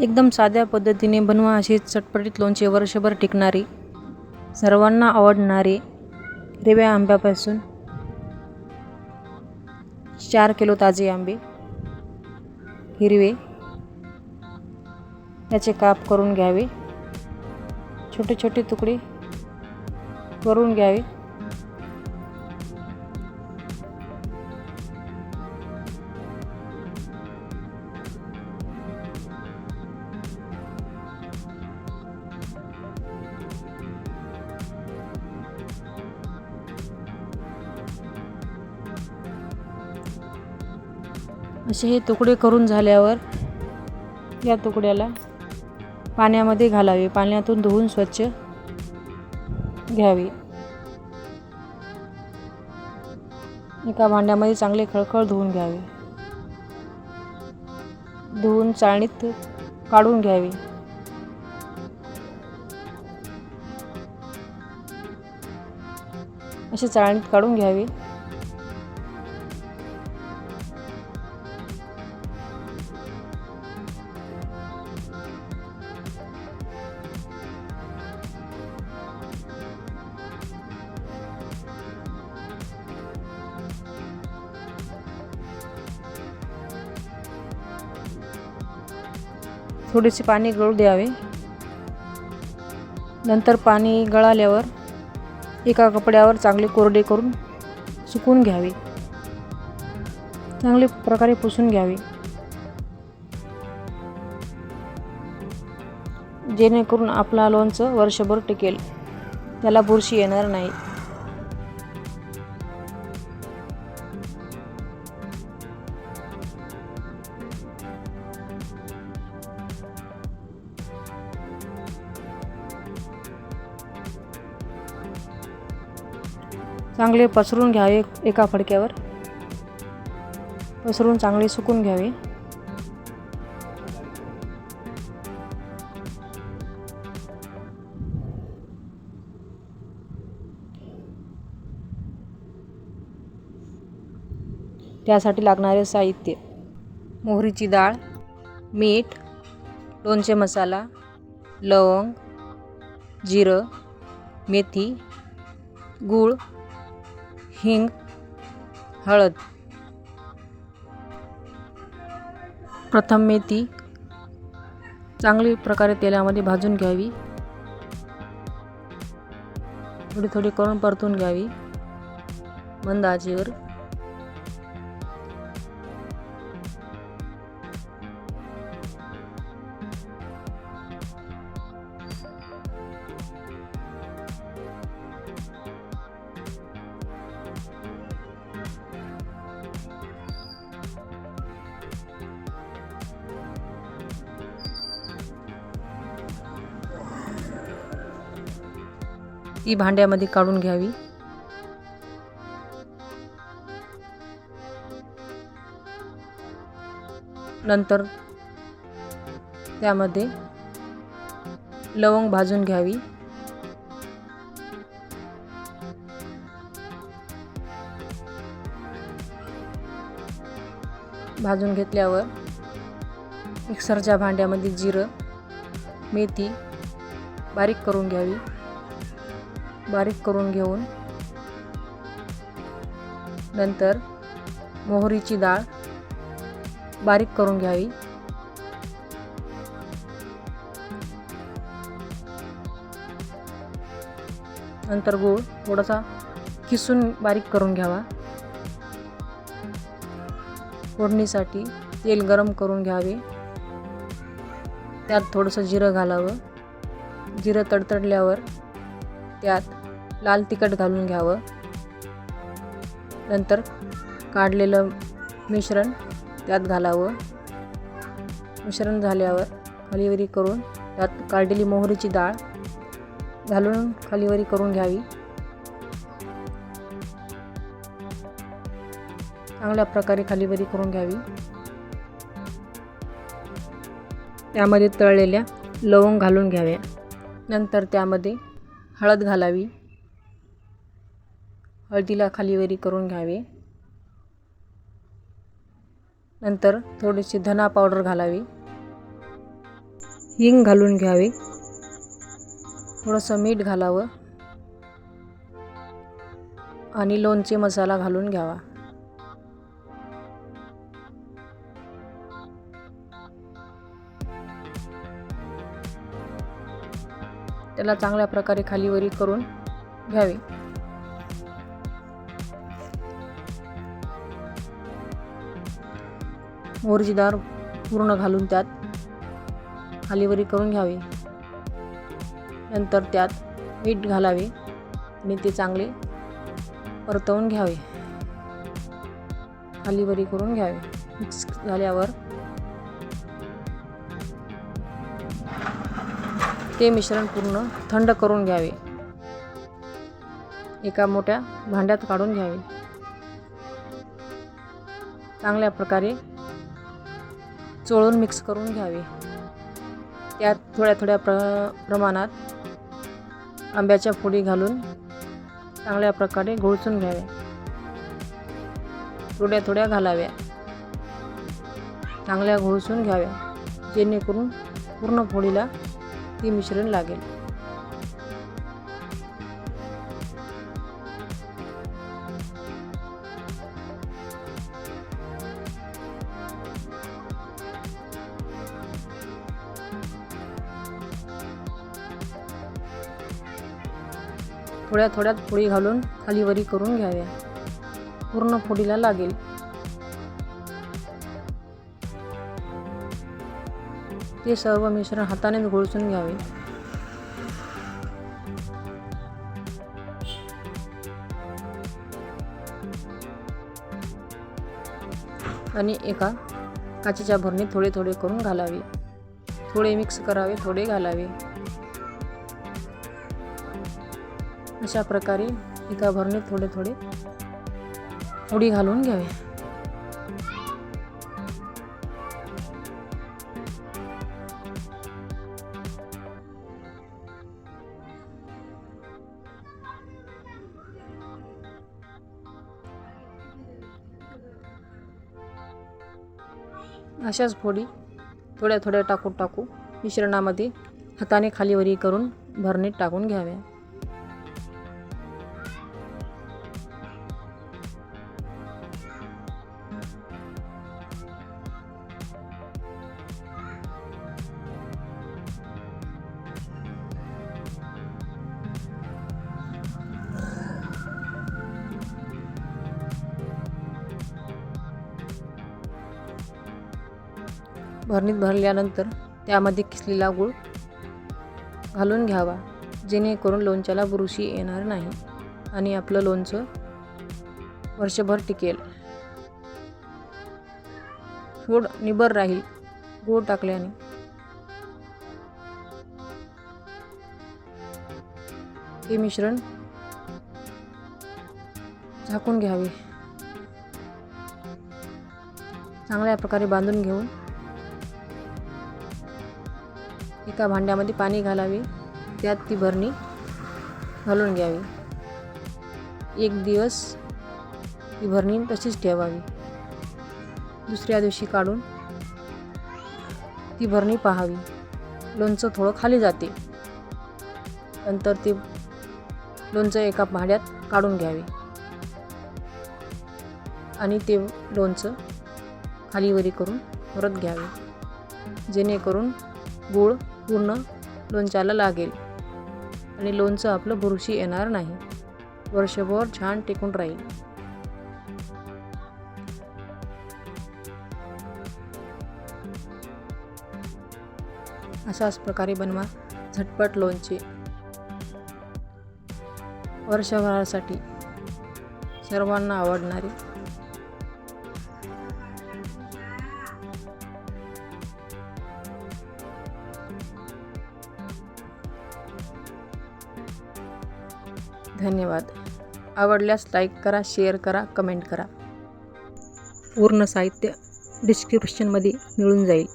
एकदम साध्या पद्धतीने बनवा अशी चटपटीत लोणचे वर्षभर टिकणारी सर्वांना आवडणारी हिरव्या आंब्यापासून चार किलो ताजे आंबे हिरवे त्याचे काप करून घ्यावे छोटे छोटे तुकडे करून घ्यावे. असे हे तुकडे करून झाल्यावर या तुकड्याला पाण्यामध्ये घालावे. पाण्यातून धुवून स्वच्छ घ्यावे. एका भांड्यामध्ये चांगले खळखळ धुवून घ्यावे. धुवून चाळणीत काढून घ्यावे. असे चाळणीत काढून घ्यावे. थोडेसे पाणी गळू द्यावे. नंतर पाणी गळाल्यावर एका कपड्यावर चांगले कोरडे करून सुकून घ्यावे. चांगले प्रकारे पुसून घ्यावे. जेणेकरून आपला लोणचं वर्षभर टिकेल. त्याला बुरशी येणार नाही. चांगले पसरून घ्यावे एका फडक्यावर. पसरून चांगले सुकून घ्यावे. त्यासाठी लागणारे साहित्य. मोहरीची डाळ मीठ लोणचे मसाला लवंग जिरं मेथी गूळ हिंग हळद प्रथम मेथी चांगली प्रकारे तेलामध्ये भाजून घ्यावी. थोडी थोडी करून परतून घ्यावी. मंद आचेवर. ती भांड्यामध्ये काढून घ्यावी. नंतर त्यामध्ये लवंग भाजून घ्यावी. भाजून घेतल्यावर मिक्सरच्या भांड्यामध्ये जिरं मेथी बारीक करून घ्यावी. बारीक करून घेऊन. नंतर मोहरीची डाळ बारीक करून घ्यावी. नंतर गूळ थोडासा किसून बारीक करून घ्यावा. फोडणीसाठी तेल गरम करून घ्यावे. त्यात थोडंसं जिरं घालावं. जिरं तडतडल्यावर त्यात लाल तिखट घालून घ्यावं. नंतर काढलेलं मिश्रण त्यात घालावं. मिश्रण झाल्यावर खालीवरी करून त्यात काढलेली मोहरीची डाळ घालून खालीवरी करून घ्यावी. चांगल्या प्रकारे खालीवरी करून घ्यावी. त्यामध्ये तळलेल्या लवंग घालून घ्याव्या. नंतर त्यामध्ये हळद घालावी. हळदीला खालीवरी करून घ्यावे. नंतर थोडीशी धना पावडर घालावी. हिंग घालून घ्यावे. थोडंसं मीठ घालावं. आणि लोणचे मसाला घालून घ्यावा. त्याला चांगल्या प्रकारे खालीवरी करून घ्यावे. मोरजीदार पूर्ण घालून त्यात खालीवरी करून घ्यावे. नंतर त्यात मीठ घालावे आणि ते चांगले परतवून घ्यावे. खालीवरी करून घ्यावे. मिक्स झाल्यावर ते मिश्रण पूर्ण थंड करून घ्यावे. एका मोठ्या भांड्यात काढून घ्यावे. चांगल्या प्रकारे चोळून मिक्स करून घ्यावे. त्यात थोड्या थोड्या प्र प्रमाणात आंब्याच्या फोडी घालून चांगल्या प्रकारे घोळचून घ्याव्या थोड्या थोड्या घालाव्या. चांगल्या घोळसून घ्याव्या. जेणेकरून पूर्ण फोडीला ती मिश्रण लागेल. थोड्या थोड्यात फोडी घालून खालीवरी करून घ्याव्या. पूर्ण फोडीला लागेल. ते सर्व मिश्रण हाताने घोळसून घ्यावे. आणि एका काचेच्या भरणीत थोडे थोडे करून घालावे. थोडे मिक्स करावे थोडे घालावे. अशा प्रकारे एका भरणीत थोडे थोडे उडी घालून घ्यावे. अशाच फोडी थोड्या थोड्या टाकून टाकू. मिश्रणामध्ये हाताने खालीवरी करून भरणीत टाकून घ्याव्या. भरणीत भरल्यानंतर त्यामध्ये किसलेला गूळ घालून घ्यावा जेणेकरून लोणच्याला बुरशी येणार नाही आणि आपलं लोणचं वर्षभर टिकेल. गोड निबर राहील गूळ टाकल्याने. हे मिश्रण झाकून घ्यावे. चांगल्या प्रकारे बांधून घेऊन एका भांड्यामध्ये पाणी घालावे त्यात ती भरणी घालून घ्यावी. एक दिवस ती भरणी तशीच ठेवावी. दुसऱ्या दिवशी काढून ती भरणी पाहावी. लोणचं थोडं खाली जाते. नंतर ते लोणचं एका भांड्यात काढून घ्यावे. आणि ते लोणचं खालीवरी करून परत घ्यावे. जेणेकरून गूळ पूर्ण लोणच्याला लागेल. आणि लोणचं आपलं बुरशी येणार नाही. वर्षभर छान टिकून राहील. अशाच प्रकारे बनवा झटपट लोणचे. वर्षभरासाठी सर्वांना आवडणारे धन्यवाद. आवडल्यास लाईक करा शेअर करा कमेंट करा. पूर्ण साहित्य डिस्क्रिप्शनमध्ये मिळून जाईल.